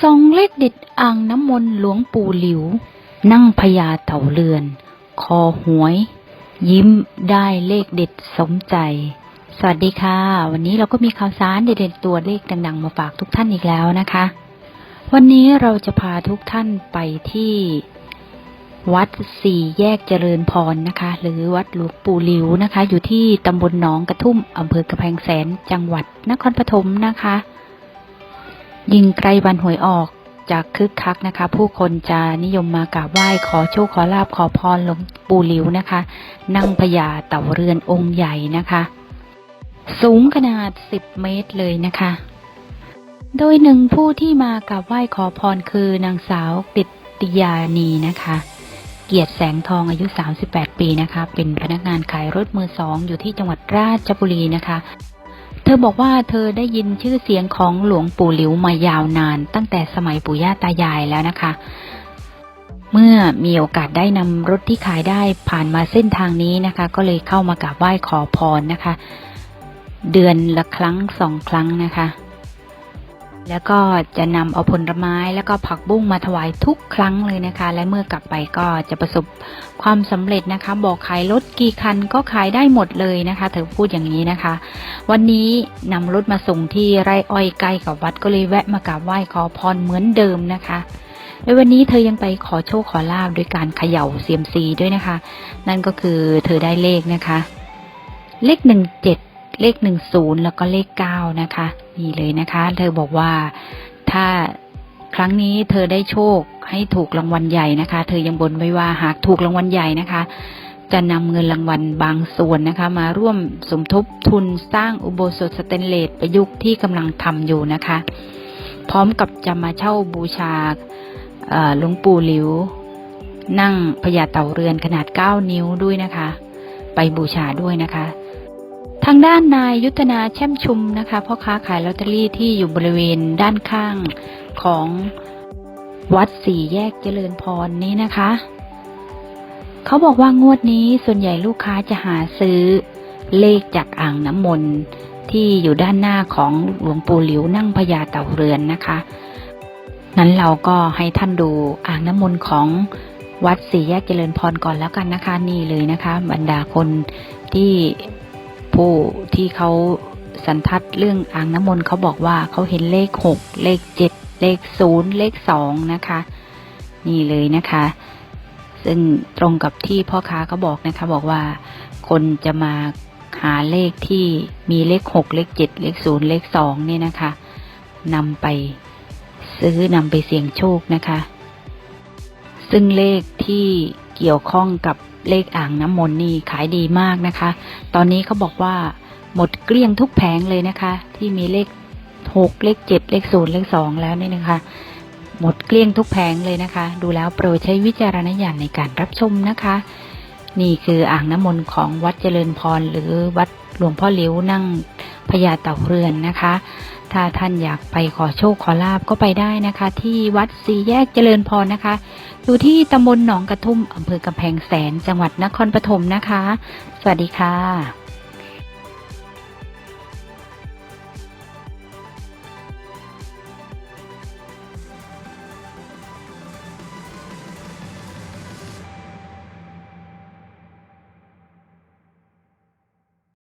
ส่องเลขเด็ดอ่างน้ำมนต์หลวงปู่หลิว นั่งพญาเต่าเรือน คอหวย ยิ้มได้เลขเด็ดสมใจ สวัสดีค่ะ วันนี้เราก็มีข่าวสารเด็ดๆตัวเลขดังๆ มาฝากทุกท่านอีกแล้วนะคะ วันนี้เราจะพาทุกท่านไปที่วัดสี่แยกเจริญพรนะคะ หรือวัดหลวงปู่หลิวนะคะ อยู่ที่ตำบลหนองกระทุ่มอำเภอกระแพงแสนจังหวัดนครปฐมนะคะ ยิ่งใกล้วันหวยออกจากคึกคักนะคะ ผู้คนจะนิยมมากราบไหว้ขอโชคขอลาบขอพรหลวงปู่หลิวนะคะ นั่งพญาเต่าเรือนองค์ใหญ่นะคะ สูงขนาด 10 เมตรเลยนะคะ โดยหนึ่งผู้ที่มากราบไหว้ขอพรคือนางสาวปิติยานีนะคะ เกียรติแสงทองอายุ 38 ปีนะคะ เป็นพนักงานขายรถมือสองอยู่ที่จังหวัดราชบุรีนะคะ เธอบอกว่าเธอได้ยินชื่อเสียงของหลวงปู่หลิวมายาวนาน ตั้งแต่สมัยปู่ย่าตายายแล้วนะคะ เมื่อมีโอกาสได้นำรถที่ขายได้ผ่านมาเส้นทางนี้นะคะ ก็เลยเข้ามากราบไหว้ขอพรนะคะ เดือนละครั้งสองครั้งนะคะ แล้วก็จะนำเอาผลไม้แล้วก็ผักบุ้งมาถวายทุกครั้งเลยนะคะ และเมื่อกลับไปก็จะประสบความสำเร็จนะคะ บอกขายรถกี่คันก็ขายได้หมดเลยนะคะ เธอพูดอย่างนี้นะคะ วันนี้นำรถมาส่งที่ไร่อ้อยใกล้กับวัดก็เลยแวะมากราบไหว้ขอพรเหมือนเดิมนะคะโดยวันนี้เธอยังไปขอโชคขอลาบด้วยการเขย่าเซียมซีด้วยนะคะ นั่นก็คือเธอได้เลขนะคะ เลขหนึ่งเจ็ด เลขหนึ่งศูนย์แล้วก็เลขเก้านะคะ นี่เลยนะคะ เธอบอกว่าถ้าครั้งนี้เธอได้โชคให้ถูกรางวัลใหญ่นะคะ เธอยังบนไว้ว่าหากถูกรางวัลใหญ่นะคะ จะนำเงินรางวัลบางส่วนนะคะ มาร่วมสมทบทุนสร้างอุโบสถสเตนเลสประยุกต์ที่กำลังทำอยู่นะคะ พร้อมกับจะมาเช่าบูชาหลวงปู่หลิว นั่งพญาเต่าเรือนขนาด 9 นิ้วด้วยนะคะ ไปบูชาด้วยนะคะ ทางด้านนายยุทธนาแช่มชุมนะคะพ่อค้าขายลอตเตอรี่ที่อยู่บริเวณด้านข้างของวัดสี่แยกเจริญพรนี้นะคะ เขาบอกว่างวดนี้ส่วนใหญ่ลูกค้าจะหาซื้อเลขจากอ่างน้ำมนต์ที่อยู่ด้านหน้าของหลวงปู่หลิวนั่งพญาเต่าเรือนนะคะ นั้นเราก็ให้ท่านดูอ่างน้ำมนต์ของวัดสี่แยกเจริญพรก่อนแล้วกันนะคะ นี่เลยนะคะ บรรดาคนที่ ผู้ที่เขาสันทัดเรื่องอ่างน้ำมนต์เขาบอกว่าเขาเห็นเลขหกเลขเจ็ดเลขศูนย์เลขสองนะคะ นี่เลยนะคะ ซึ่งตรงกับที่พ่อค้าเขาบอกนะคะ บอกว่าคนจะมาหาเลขที่มีเลขหกเลขเจ็ดเลขศูนย์เลขสองเนี่ยนะคะนำไปซื้อนำไปเสี่ยงโชคนะคะ ซึ่งเลขที่เกี่ยวข้องกับ เลขอ่างน้ำมนต์นี่ขายดีมากนะคะ ตอนนี้เขาบอกว่าหมดเกลี้ยงทุกแผงเลยนะคะ ที่มีเลขหกเลขเจ็ดเลขศูนย์เลขสองแล้วนี่นะคะ หมดเกลี้ยงทุกแผงเลยนะคะ ดูแล้วโปรดใช้วิจารณญาณในการรับชมนะคะ นี่คืออ่างน้ำมนต์ของวัดเจริญพร หรือวัดหลวงพ่อเหลียวนั่งพญาเต่าเรือนนะคะ ถ้าท่านอยากไปขอโชคขอลาบก็ไปได้นะคะ ที่วัดสีแยกเจริญพรนะคะ อยู่ที่ตำบลหนองกระทุ่มอำเภอกำแพงแสนจังหวัดนครปฐมนะคะ สวัสดีค่ะ